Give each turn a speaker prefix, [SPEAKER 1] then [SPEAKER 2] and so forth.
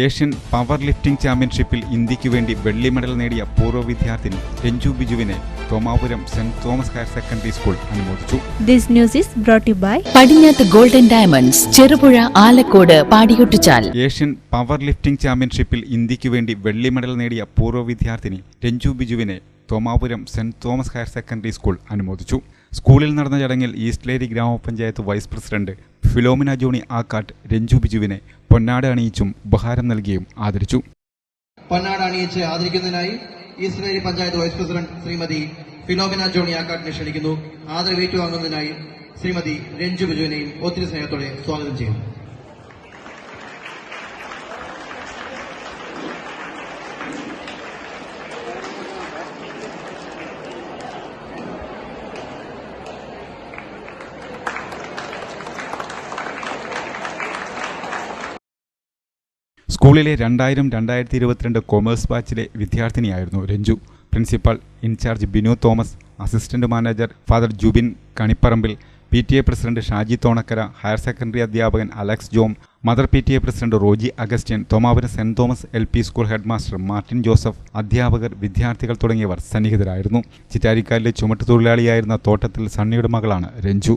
[SPEAKER 1] Asian power lifting ചാമ്പ്യൻഷിപ്പിൽ ഇന്ത്യയ്ക്ക് വേണ്ടി വെള്ളി മെഡൽ നേടിയ പൂർവ വിദ്യാർത്ഥിനി Ranju ബിജുവിനെ Thomapuram Saint Thomas higher secondary school അനുമോദിച്ചു.
[SPEAKER 2] This news is brought to by
[SPEAKER 3] Padinjath golden diamonds Cherupuzha Alakode Padiyottuchal.
[SPEAKER 1] Asian powerlifting ചാമ്പ്യൻഷിപ്പിൽ ഇന്ത്യയ്ക്ക് വേണ്ടി വെള്ളി മെഡൽ നേടിയ പൂർവ വിദ്യാർത്ഥിനി Ranju ബിജുവിനെ Thomapuram saint Thomas higher secondary school അനുമോദിച്ചു. സ്കൂളിൽ നടന്ന ചടങ്ങിൽ ഈസ്റ്റ്ലേരി ഗ്രാമപഞ്ചായത്ത് vice president Philomena Johnny Akkattu Ranju ബിജുവിനെ പൊന്നാട അണിയിച്ചും ഉപഹാരം നൽകിയും ആദരിച്ചു.
[SPEAKER 4] പൊന്നാട് അണിയിച്ച് ആദരിക്കുന്നതിനായി ഈസ്റ്റ്ലേരി പഞ്ചായത്ത് വൈസ് പ്രസിഡന്റ് ശ്രീമതി ഫിലോമിന ജോണി ആക്കാട്ടിനെ ക്ഷണിക്കുന്നു. ആദരവേറ്റുവാങ്ങുന്നതിനായി ശ്രീമതി രഞ്ജു ബിജുവിനെയും ഒത്തിരി സ്നേഹത്തോടെ സ്വാഗതം ചെയ്യുന്നു.
[SPEAKER 1] സ്കൂളിലെ രണ്ടായിരം രണ്ടായിരത്തി ഇരുപത്തിരണ്ട് കൊമേഴ്സ് ബാച്ചിലെ വിദ്യാർത്ഥിനിയായിരുന്നു Renju. Principal incharge Binu Thomas assistant manager father Jubin Kanipparambil P T A president Shaji Thonakkara higher secondary അധ്യാപകൻ Alex Jom mother P T A president Roji Augustine Thomapuram Saint Thomas L P school head master Martin Joseph അധ്യാപകർ വിദ്യാർത്ഥികൾ തുടങ്ങിയവർ സന്നിഹിതരായിരുന്നു. ചിറ്റാരിക്കാലിലെ ചുമട്ടുതൊഴിലാളിയായിരുന്ന തോട്ടത്തിൽ സണ്ണിയുടെ മകളാണ് രഞ്ജു.